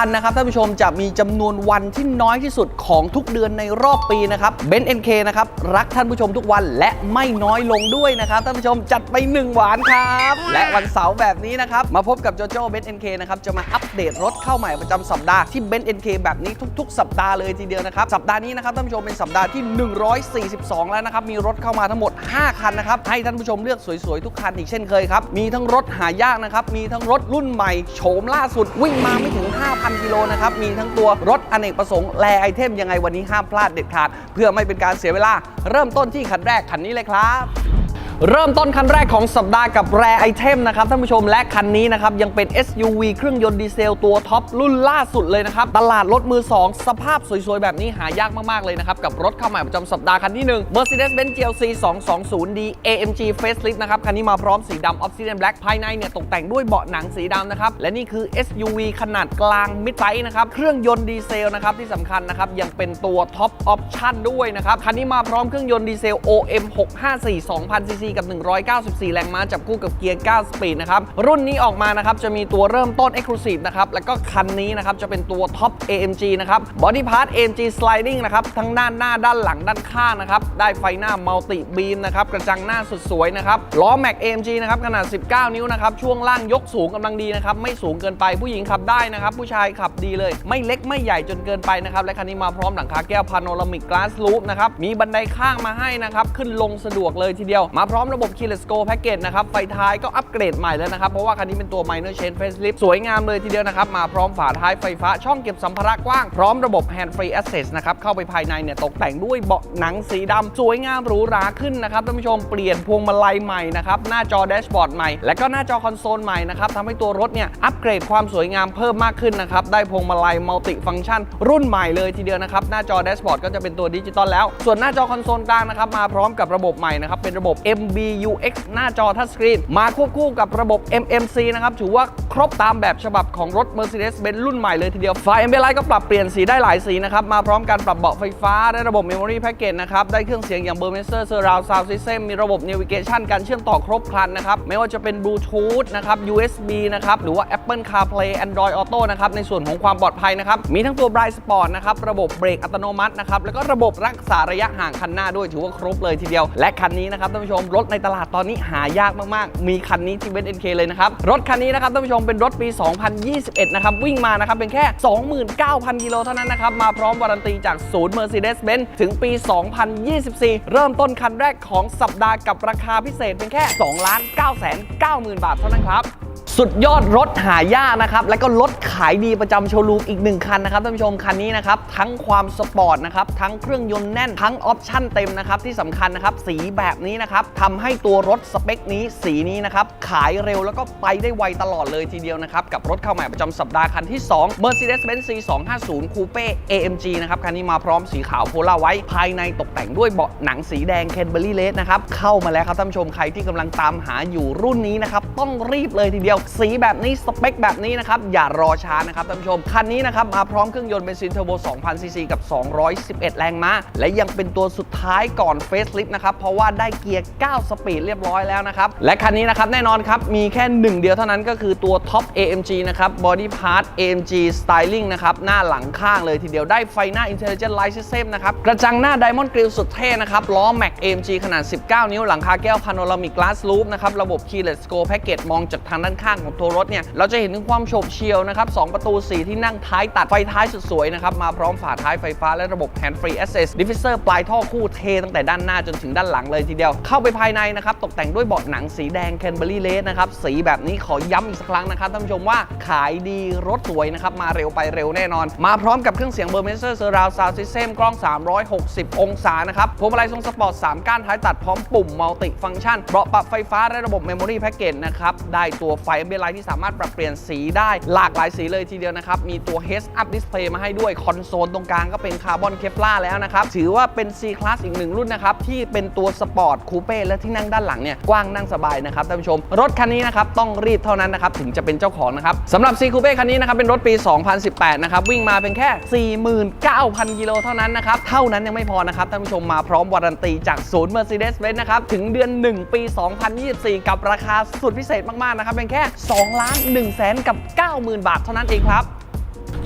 ภาพันธ์นะครับท่านผู้ชมจะมีจำนวนวันที่น้อยที่สุดของทุกเดือนในรอบปีนะครับเบนซ์เอ็นเคนะครับรักท่านผู้ชมทุกวันและไม่น้อยลงด้วยนะครับท่านผู้ชมจัดไป 1 หวานครับ และวันเสาร์แบบนี้นะครับ มาพบกับโจโจ้เบนซ์เอ็นเคนะครับจะมาอัปเดตรถเข้าใหม่ประจำสัปดาห์ที่เบนซ์เอ็นเคแบบนี้ทุก ๆ สัปดาห์เลยทีเดียวนะครับสัปดาห์นี้นะครับท่านผู้ชมเป็นสัปดาห์ที่ 142 แล้วนะครับมีรถเข้ามาทั้งหมด 5 คันนะครับให้ท่านผู้ชมเลือกสวยๆทุกคันอีกเช่นเคยครับมีทั้งรถหายากนะครับมีทั้งรถรุ่นใหม่โฉมล่าสุดวิ่งมาไม่ถึง5,000กิโลนะครับมีทั้งตัวรถอเนกประสงค์แลไอเทมยังไงวันนี้ห้ามพลาดเด็ดขาด เพื่อไม่เป็นการเสียเวลา เริ่มต้นที่คันแรกคันนี้เลยครับ เริ่มต้นคันแรกของสัปดาห์กับแรไอเทมนะครับท่านผู้ชมและคันนี้นะครับยังเป็น SUV เครื่องยนต์ดีเซลตัวท็อปรุ่นล่าสุดเลยนะครับ ตลาดรถมือ 2 สภาพสวยๆ แบบนี้หายากมากๆเลยนะครับ กับรถเข้าใหม่ประจำสัปดาห์คันที่ 1 Mercedes-Benz GLC 220D AMG Facelift นะครับ คันนี้มาพร้อมสีดำ Obsidian Black ภายในเนี่ยตกแต่งด้วยเบาะหนังสีดำนะครับ และนี่คือ SUV ขนาดกลาง mid size นะครับเครื่องยนต์ดีเซลนะครับที่สำคัญนะครับยังเป็นตัวท็อปออปชั่นด้วยนะครับคันนี้มาพร้อมเครื่องยนต์ดีเซล OM 654 2000 cc กับ 194 แรงม้าจับคู่กับเกียร์ 9 สปีดนะครับรุ่นนี้ออกมานะครับจะมีตัวเริ่มต้น Exclusive นะครับแล้วก็คันนี้นะครับจะเป็นตัวท็อป AMG นะครับ Body Part AMG Sliding นะครับทั้งด้านหน้าด้านหลังด้านข้างนะครับได้ไฟหน้า Multi Beam นะครับกระจังหน้าสุดสวยนะครับล้อ Mac AMG นะครับขนาด 19 นิ้วนะครับช่วงล่างยกสูงกำลังดีนะครับไม่สูงเกินไปผู้หญิงขับได้นะครับผู้ชายขับดีเลย ไม่เล็กไม่ใหญ่จนเกินไปนะครับและคันนี้มาพร้อมหลังคาแก้ว Panoramic Glass Roof นะครับมีบันไดข้างมาให้นะครับขึ้นลงสะดวกเลยทีเดียวมาพร้อมระบบ Keyless Go Package นะครับ ไฟท้ายก็อัปเกรดใหม่แล้วนะครับ เพราะว่าคันนี้เป็นตัว Minor Change Facelift สวยงามเลยทีเดียวนะครับ มาพร้อมฝาท้ายไฟฟ้าช่องเก็บสัมภาระกว้าง พร้อมระบบ Hand Free Access นะครับ เข้าไปภายในเนี่ยตกแต่งด้วยเบาะหนังสีดำสวยงามหรูหราขึ้นนะครับท่านผู้ชมเปลี่ยนพวงมาลัยใหม่นะครับหน้าจอแดชบอร์ดใหม่และก็หน้าจอคอนโซลใหม่นะครับทำให้ตัวรถเนี่ยอัปเกรดความสวยงามเพิ่มมากขึ้นนะครับได้พวงมาลัยมัลติฟัง c t ชัน รุ่นใหม่เลยทีเดียวนะครับหน้าจอแดชบอร์ดก็จะเป็นตัวดิจิตอลแล้ว ส่วนหน้าจอคอนโซลกลางนะครับมาพร้อมกับระบบใหม่นะครับเป็นระบบ MBUX หน้าจอทัชสกรีนมาควบคู่กับระบบ MMC นะครับ ถือว่าครบตามแบบฉบับของรถ Mercedes-Benz รุ่นใหม่เลยทีเดียว ไฟ Ambilight ก็ปรับเปลี่ยนสีได้หลายสีนะครับ มาพร้อมการปรับเบาะไฟฟ้า ได้ระบบ Memory Package นะครับ ได้เครื่องเสียงอย่าง Burmester Surround Sound System มีระบบ Navigation การเชื่อมต่อครบครันนะครับ ไม่ว่าจะเป็น Bluetooth นะครับ USB นะครับ หรือว่า Apple CarPlay Android Auto นะครับ ในส่วนของความปลอดภัยนะครับ มีทั้งตัว Bright Sport นะครับ ระบบเบรกอัตโนมัตินะครับ แล้วก็ระบบรักษาระยะห่างคันหน้าด้วย ถือว่าครบเลยทีเดียว และคันนี้นะครับท่านผู้ชมรถในตลาดตอนนี้หายากมากๆ มีคันนี้ที่เบนเอ็นเคเลยนะครับ รถคันนี้นะครับท่านผู้ชมเป็นรถปี 2021 นะครับ วิ่งมานะครับ เป็นแค่ 29,000 กิโลเท่านั้นนะครับ มาพร้อมวารันตีจากศูนย์ Mercedes-Benz ถึงปี 2024 เริ่มต้นคันแรกของสัปดาห์กับราคาพิเศษเป็นแค่ 2,990,000 บาทเท่านั้นครับ สุดยอดรถหายากนะครับ แล้วก็รถขายดีประจำโชว์รูมอีกหนึ่งคันนะครับท่านผู้ชมคันนี้นะครับ ทั้งความสปอร์ตนะครับ ทั้งเครื่องยนต์แน่น ทั้งออปชั่นเต็มนะครับ ที่สำคัญนะครับ สีแบบนี้นะครับทำให้ตัวรถสเปคนี้สีนี้นะครับ ขายเร็วแล้วก็ไปได้ไวตลอดเลยทีเดียวนะครับ กับรถเข้าใหม่ประจำสัปดาห์คันที่ 2 Mercedes-Benz C250 Coupe AMG นะครับคันนี้มาพร้อมสีขาวโพล่าไว้ ภายในตกแต่งด้วยเบาะหนังสีแดง Canberry Red นะครับเข้ามาแล้วครับท่านผู้ชมใครที่กำลังตามหาอยู่รุ่นนี้นะครับต้องรีบเลยทีเดียวสีแบบนี้สเปคแบบนี้นะครับ อย่ารอช้านะครับท่านผู้ชม คันนี้นะครับ มาพร้อมเครื่องยนต์เบนซินเทอร์โบ 2,000 ซีซีกับ 211 แรงม้า และยังเป็นตัวสุดท้ายก่อนเฟสลิฟต์นะครับ เพราะว่าได้เกียร์ 9 สปีดเรียบร้อยแล้วนะครับ และคันนี้นะครับ แน่นอนครับ มีแค่หนึ่งเดียวเท่านั้นก็คือตัวท็อป AMG นะครับ Body Part AMG Styling นะครับหน้าหลังข้างเลยทีเดียวได้ไฟหน้า Intelligent Light System นะครับกระจังหน้า Diamond Grill สุดเท่นะครับล้อ Mac AMG ขนาด 19 นิ้วหลังคาแก้ว Panoramic Glass Roof นะครับระบบ Keyless Go Package มองจากทางด้านข้างของตัวรถเนี่ยเราจะเห็นถึงความโฉบเฉี่ยวนะครับ2ประตู 4 ที่นั่งท้ายตัดไฟท้ายสุดสวยนะครับมาพร้อมฝาท้ายไฟฟ้าและระบบ Hand Free Access Diffuser ปลายท่อคู่เทตั้งแต่ด้านหน้าจนถึงด้านหลังเลยทีเดียวเข้าไปภายในนะครับตกแต่งด้วยเบาะหนังสีแดง Canberry Red นะครับสีแบบนี้ขอย้ำอีกสักครั้งนะครับท่านผู้ชมว่าขายดีรถสวยนะครับมาเร็วไปเร็วแน่นอน มาพร้อมกับเครื่องเสียง Burmester Surround Sound System กล้อง 360 องศานะครับพวงมาลัยทรงสปอร์ต 3 ก้านท้ายตัดพร้อมปุ่ม Multi Function เบาะปรับไฟฟ้าและระบบ Memory Package นะครับได้ตัวไฟ Ambient Light ที่สามารถปรับเปลี่ยนสีได้หลากหลายสีเลยทีเดียวนะครับ มีตัว Heads Up Display มาให้ด้วยคอนโซลตรงกลางก็เป็นคาร์บอนเคปลาแล้วนะครับ ถือว่าเป็น C Class อีกหนึ่งรุ่นนะครับ ที่เป็นตัวสปอร์ตคูเป้และที่นั่งด้านหลังเนี่ย กว้างนั่งสบายนะครับท่านผู้ชม รถคันนี้นะครับ ต้องรีบเท่านั้นนะครับ ถึงจะเป็นเจ้าของนะครับสำหรับ C Coupe คันนี้นะครับเป็นรถปี 2018 นะครับวิ่งมาเป็นแค่ 49,000 กิโลเท่านั้นนะครับเท่านั้นยังไม่พอนะครับท่านผู้ชมมาพร้อมวารันตีจากศูนย์ Mercedes-Benz นะครับถึงเดือน 1 ปี 2024 กับราคาสุดพิเศษมากๆนะครับเป็นแค่2ล้าน1แสนกับ 90,000 บาทเท่านั้นเองครับ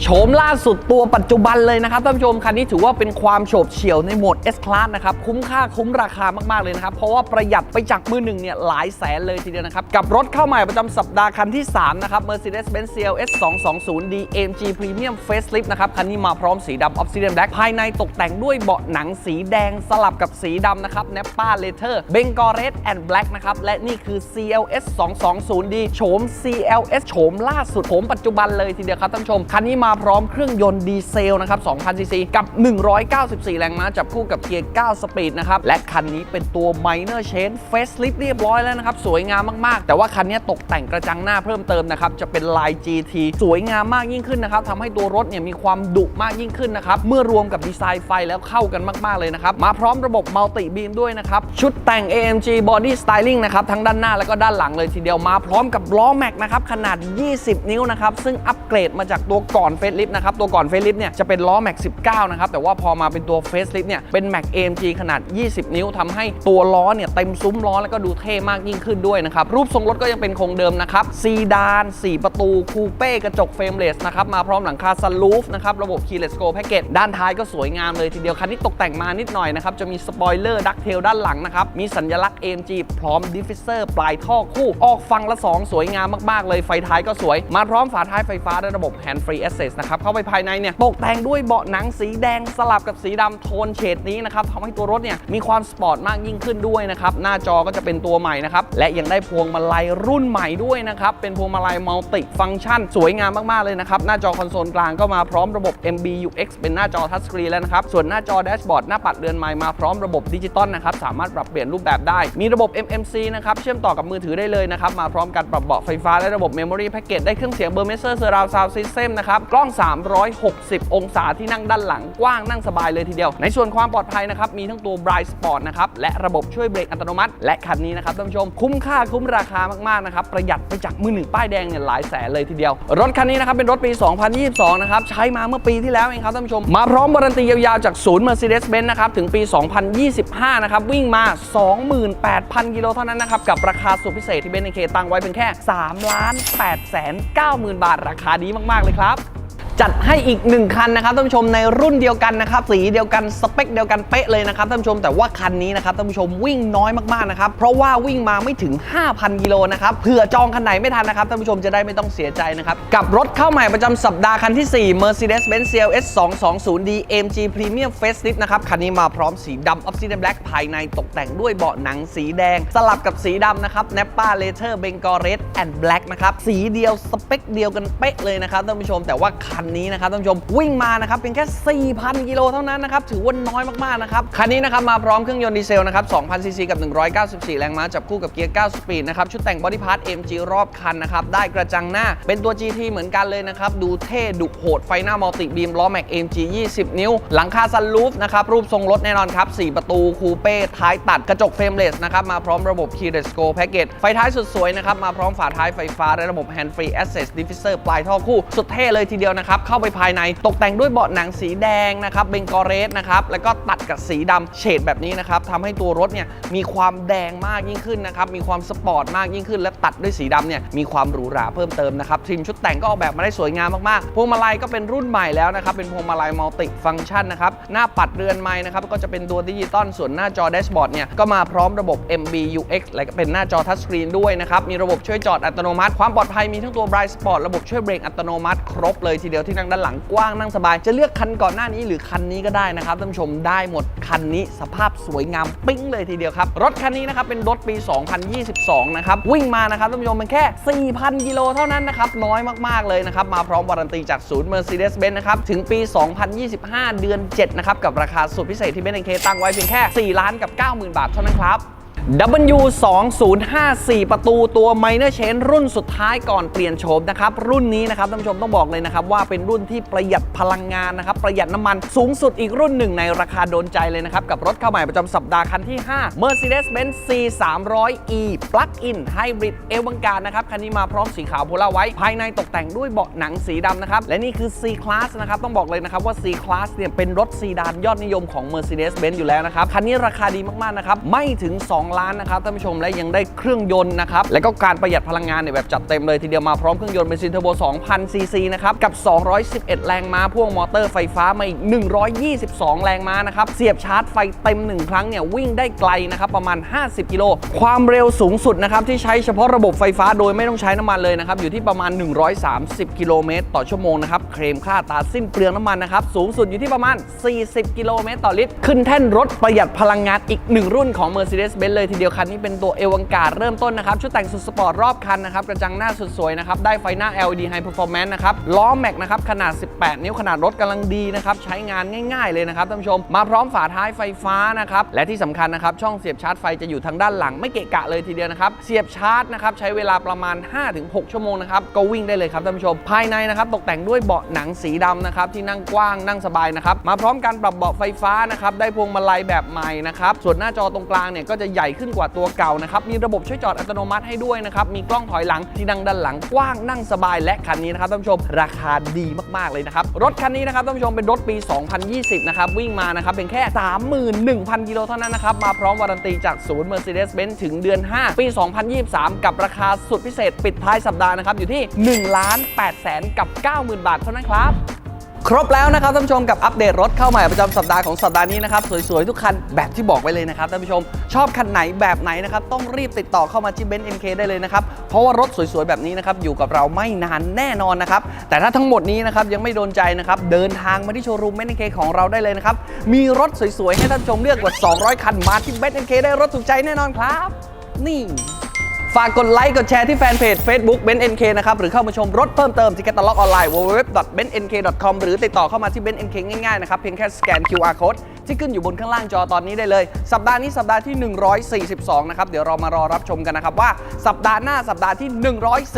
โฉมล่าสุดตัวปัจจุบันเลยนะครับท่านผู้ชมคันนี้ถือว่าเป็นความโฉบเฉี่ยวในโหมด S Class นะครับคุ้มค่าคุ้มราคามาก ๆ เลยนะครับ เพราะว่าประหยัดไปจากมือหนึ่งเนี่ยหลายแสนเลยทีเดียวนะครับ กับรถเข้าใหม่ประจำสัปดาห์คันที่ 3 นะครับ Mercedes-Benz CLS 220D AMG Premium Facelift นะครับ คันนี้มาพร้อมสีดำ Obsidian Black ภายในตกแต่งด้วยเบาะหนังสีแดงสลับกับสีดำนะครับ Nappa Leather Bengal Red and Black นะครับและนี่คือ CLS 220D โฉม CLS โฉมล่าสุดโฉมปัจจุบันเลยทีเดียวครับท่านผู้ชมคันนี้มาพร้อมเครื่องยนต์ดีเซลนะครับ2,000ซีซีกับ 194 แรงม้าจับคู่กับเกียร์ 9 สปีดนะครับ และคันนี้เป็นตัว Minor Change Facelift เรียบร้อยแล้วนะครับ สวยงามมาก ๆ แต่ว่าคันนี้ตกแต่งกระจังหน้าเพิ่มเติมนะครับ จะเป็นลาย GT สวยงามมากยิ่งขึ้นนะครับทำให้ตัวรถเนี่ยมีความดุมากยิ่งขึ้นนะครับ เมื่อรวมกับดีไซน์ไฟแล้วเข้ากันมาก ๆ เลยนะครับ มาพร้อมระบบ Multi Beam ด้วยนะครับ ชุดแต่ง AMG Body Styling นะครับทั้งด้านหน้าแล้วก็ด้านหลังเลยทีเดียวมาพร้อมกับล้อแม็กนะครับขนาด 20 นิ้วนะครับซึ่งอัปเกรดมาจากตัวก่อนเฟ e ลิฟนะครับ ตัวก่อนเฟ e ลิฟเนี่ยจะเป็นล้อแม็ก19 นะครับ แต่ว่าพอมาเป็นตัวเฟ e ลิฟเนี่ยเป็นแม็ก AMG ขนาด 20 นิ้วทำให้ตัวล้อเนี่ยเต็มซุ้มล้อแล้วก็ดูเท่มากยิ่งขึ้นด้วยนะครับ รูปทรงรถก็ยังเป็นคงเดิมนะครับซีดาน 4 ประตูคูเป้กระจกเฟรมเลสนะครับมาพร้อมหลังคาซันรูฟนะครับระบบ Keyless Go Package ด้านท้ายก็สวยงามเลยทีเดียวคันนี้ตกแต่งมานิดหน่อยนะครับจะมีสปอยเลอร์ดักเทลด้านหลังนะครับมีสัญลักษณ์ AMG พร้อมดิฟฟิเซอร์ปลายท่อคู่ออกฟังละ 2 สวยงามมากๆ เลยไฟท้ายก็สวย มาพร้อมฝาท้ายไฟฟ้าและระบบ Hand Free Access นะครับเข้าไปภายในเนี่ยตกแต่งด้วยเบาะหนังสีแดงสลับกับสีดำโทนเฉดนี้นะครับทำให้ตัวรถเนี่ยมีความสปอร์ตมากยิ่งขึ้นด้วยนะครับหน้าจอก็จะเป็นตัวใหม่นะครับและยังได้พวงมาลัยรุ่นใหม่ด้วยนะครับเป็นพวงมาลัยมัลติฟังก์ชัน สวยงามมากๆเลยนะครับหน้าจอคอนโซลกลางก็มาพร้อมระบบ MBUX เป็นหน้าจอทัชสกรีนแล้วนะครับส่วนหน้าจอแดชบอร์ดหน้าปัดเรือนไม้มาพร้อมระบบดิจิตอลนะครับสามารถปรับเปลี่ยนรูปแบบได้ มีระบบ MMC นะครับเชื่อมต่อกับมือถือได้เลยนะครับมาพร้อมการปรับเบาะไฟฟ้าและระบบ Memory Package ได้เครื่องเสียง b u r m e s e r Surround Sound System นะครับกล้อง 360 องศาที่นั่งด้านหลังกว้างนั่งสบายเลยทีเดียว ในส่วนความปลอดภัยนะครับ มีทั้งตัว Bright Sport นะครับ และระบบช่วยเบรกอัตโนมัติ และคันนี้นะครับท่านผู้ชม คุ้มค่าคุ้มราคามาก ๆ นะครับ ประหยัดไปจากมือหนึ่งป้ายแดงเนี่ยหลายแสนเลยทีเดียว รถคันนี้นะครับ เป็นรถปี 2022 นะครับ ใช้มาเมื่อปีที่แล้วเองครับท่านผู้ชม มาพร้อมวารันตียาวๆจากศูนย์ Mercedes-Benz นะครับถึงปี 2025 นะครับวิ่งมา 28,000 กิโลเท่านั้นนะครับกับราคาสุดพิเศษที่เบนซ์เคตั้งไว้เป็นแค่3ล้าน8แสน90,000 บาทราคาดีมาก ๆ เลยครับ จัดให้อีก 1 คันนะครับท่านผู้ชมในรุ่นเดียวกันนะครับสีเดียวกันสเปคเดียวกันเป๊ะเลยนะครับท่านผู้ชมแต่ว่าคันนี้นะครับท่านผู้ชมวิ่งน้อยมากๆนะครับเพราะว่าวิ่งมาไม่ถึง 5,000 กิโลนะครับเผื่อจองคันไหนไม่ทันนะครับท่านผู้ชมจะได้ไม่ต้องเสียใจนะครับกับรถเข้าใหม่ประจำสัปดาห์คันที่ 4 Mercedes-Benz CLS 220D AMG Premium Facelift นะครับคันนี้มาพร้อมสีดำ Obsidian Black ภายในตกแต่งด้วยเบาะหนังสีแดง สลับกับสีดำนะครับ Nappa Leather Bengal Red and Black นะครับสีเดียวสเปคเดียวกันเป๊ะเลยนะครับท่านผู้ชมแต่ว่าคันนี้นะครับท่านผู้ชมวิ่งมานะครับเพียงแค่ 4,000 กิโลเท่านั้นนะครับถือว่าน้อยมากๆนะครับคันนี้นะครับมาพร้อมเครื่องยนต์ดีเซลนะครับ2,000ซีซีกับ 194 แรงม้าจับคู่กับเกียร์ 9 สปีดนะครับชุดแต่งบอดี้พาร์ท MG รอบคันนะครับได้กระจังหน้าเป็นตัว GT เหมือนกันเลยนะครับดูเท่ดุโหดไฟหน้ามัลติบีมล้อแม็ก MG 20 นิ้ว หลังคาซันรูฟนะครับรูปทรงรถแน่นอนครับ4ประตูคูเป้ท้ายตัดกระจกเฟรมเลสนะครับมาพร้อมระบบ Keyless Go Package ไฟท้ายสุดสวยนะครับมาพร้อมฝาท้ายไฟฟ้าและระบบ Hand Free Access Diffuser ปลายท่อคู่สุดเท่เลยทีเดียวนะครับเข้าไปภายในตกแต่งด้วยเบาะหนังสีแดงนะครับเบงกอเรสนะครับแล้วก็ตัดกับสีดำเฉดแบบนี้นะครับทำให้ตัวรถเนี่ยมีความแดงมากยิ่งขึ้นนะครับมีความสปอร์ตมากยิ่งขึ้น และตัดด้วยสีดำเนี่ยมีความหรูหราเพิ่มเติมนะครับทริมชุดแต่งก็ออกแบบมาได้สวยงามมากๆพวงมาลัยก็เป็นรุ่นใหม่แล้วนะครับเป็นพวงมาลัยมัลติฟังก์ชันนะครับหน้าปัดเรือนไม้นะครับก็จะเป็นตัวดิจิตอลส่วนหน้าจอแดชบอร์ดเนี่ยก็มาพร้อมระบบ MBUX และก็เป็นหน้าจอทัชสกรีนด้วยนะครับมีระบบช่วยจอดอัตโนมัติ ความปลอดภัยมีทั้งตัว Bright Spot ระบบช่วยเบรกอัตโนมัติ ครบเลยทีเดียวที่นั่งด้านหลังกว้างนั่งสบาย จะเลือกคันก่อนหน้านี้หรือคันนี้ก็ได้นะครับท่านผู้ชมได้หมดคันนี้สภาพสวยงามปิ๊งเลยทีเดียวครับ รถคันนี้นะครับเป็นรถปี 2022 นะครับ วิ่งมานะครับท่านผู้ชมเป็นแค่ 4,000 กิโลเท่านั้นนะครับ น้อยมาก ๆ เลยนะครับ มาพร้อมวารันตีจากศูนย์ Mercedes-Benz นะครับ ถึงปี 2025 เดือน 7 นะครับ กับราคาสุดพิเศษที่เบนซ์เคตั้งไว้เพียงแค่ 4 ล้านกับ 90,000 บาทเท่านั้นครับ W 2 0 5 4 ประตูตัว Minor Change รุ่นสุดท้ายก่อนเปลี่ยนโฉมนะครับ รุ่นนี้นะครับท่านผู้ชมต้องบอกเลยนะครับว่าเป็นรุ่นที่ประหยัดพลังงานนะครับ ประหยัดน้ำมันสูงสุดอีกรุ่นหนึ่งในราคาโดนใจเลยนะครับ กับรถเข้าใหม่ประจำสัปดาห์คันที่ 5 Mercedes-Benz C 3 0 0 E Plug-in Hybrid เอวังการนะครับ คันนี้มาพร้อมสีขาวโพล่าไว้ ภายในตกแต่งด้วยเบาะหนังสีดำนะครับ และนี่คือ C Class นะครับต้องบอกเลยนะครับว่า C Class เนี่ยเป็นรถซีดานยอดนิยมของ Mercedes-Benz อยู่แล้วนะครับคันนี้ราคาดีมากๆนะครับไม่ถึง2ล้านนะครับท่านผู้ชมและยังได้เครื่องยนต์นะครับและก็การประหยัดพลังงานเนี่ยแบบจัดเต็มเลยทีเดียวมาพร้อมเครื่องยนต์เบนซินเทอร์โบ2,000ซีซีนะครับกับ 211 แรงม้าพ่วงมอเตอร์ไฟฟ้ามาอีก 122 แรงม้านะครับเสียบชาร์จไฟเต็ม 1 ครั้งเนี่ยวิ่งได้ไกลนะครับประมาณ 50 กิโลความเร็วสูงสุดนะครับที่ใช้เฉพาะระบบไฟฟ้าโดยไม่ต้องใช้น้ำมันเลยนะครับอยู่ที่ประมาณ 130 กิโลเมตรต่อชั่วโมงนะครับเคลมค่าอัตาสิ้นเปลืองน้ำมันนะครับสูงสุดอยู่ที่ประมาณ 40 กิโลเมตรต่อลิตร ขึ้นแท่นรถประหยัดพลังงานอีกหนึ่งรุ่นของ Mercedes-Benz เลยทีเดียวคันนี้เป็นตัวเอวังการเริ่มต้นนะครับชุดแต่งสุดสปอร์ตรอบคันนะครับกระจังหน้าสุดสวยนะครับได้ไฟหน้า LED High Performance นะครับล้อแม็กนะครับขนาด 18 นิ้วขนาดรถกำลังดีนะครับใช้งานง่าย ๆเลยนะครับท่านผู้ชม มาพร้อมฝาท้ายไฟฟ้านะครับและที่สำคัญนะครับช่องเสียบชาร์จไฟจะอยู่ทางด้านหลังไม่เกะกะเลยทีเดียวนะครับเสียบชาร์จนะครับใช้เวลาประมาณ 5-6 ชั่วโมงนะครับก็วิ่งได้เลยครับท่านผู้ชม ภายในนะครับตกแต่งด้วยเบาะหนังสีดำนะครับที่นั่งกว้างนั่งสบายนะครับมาพร้อมการปรับเบาะไฟฟ้านะครับได้พวงมาลัยแบบใหม่นะครับส่วนหน้าจอตรงกลางเนี่ยก็จะใหญ่ขึ้นกว่าตัวเก่านะครับ มีระบบช่วยจอดอัตโนมัติให้ด้วยนะครับ มีกล้องถอยหลังที่นั่งด้านหลังกว้างนั่งสบายและคันนี้นะครับท่านผู้ชมราคาดีมากๆเลยนะครับ รถคันนี้นะครับท่านผู้ชมเป็นรถปี 2020 นะครับ วิ่งมานะครับเป็นแค่ 31,000 กิโลเท่านั้นนะครับ มาพร้อมวารันตีจากศูนย์ Mercedes-Benz ถึงเดือน 5 ปี 2023 กับราคาสุดพิเศษ ปิดท้ายสัปดาห์นะครับอยู่ที่1ล้าน8แสนกับ 90,000 บาทเท่านั้นครับ ครบแล้วนะครับท่านผู้ชมกับอัปเดตรถเข้าใหม่ประจำสัปดาห์ของสัปดาห์นี้นะครับสวยๆ ทุกคันแบบที่บอกไว้เลยนะครับท่านผู้ชมชอบคันไหนแบบไหนนะครับต้องรีบติดต่อเข้ามาที่เบนซ์เอ็นเคได้เลยนะครับเพราะว่ารถสวยๆ แบบนี้นะครับอยู่กับเราไม่นานแน่นอนนะครับแต่ถ้าทั้งหมดนี้นะครับยังไม่โดนใจนะครับเดินทางมาที่โชว์รูมเบนซ์เอ็นเคของเราได้เลยนะครับมีรถสวยๆให้ท่านผู้ชมเลือกกว่า 200 คันมาที่เบนซ์เอ็นเคได้รถถูกใจแน่นอนครับ นี่ ฝากกดไลค์กดแชร์ที่แฟนเพจ Facebook b e n NK นะครับ หรือเข้ามาชมรถเพิ่มเติมที่แคตตาล็อกออนไลน์ www.bennk.com หรือติดต่อเข้ามาที่ b e n NK ง่ายๆนะครับ เพียงแค่สแกน QR code ที่ขึ้นอยู่บนข้างล่างจอตอนนี้ได้เลย สัปดาห์นี้สัปดาห์ที่ 142 นะครับ เดี๋ยวเรามารอรับชมกันนะครับว่าสัปดาห์หน้าสัปดาห์ที่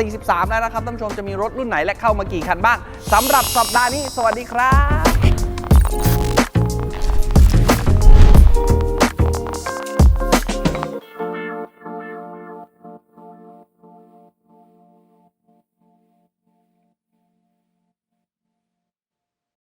143 แล้วนะครับท่านผู้ชมจะมีรถรุ่นไหนและเข้ามากี่คันบ้างสำหรับสัปดาห์นี้ สวัสดีครับ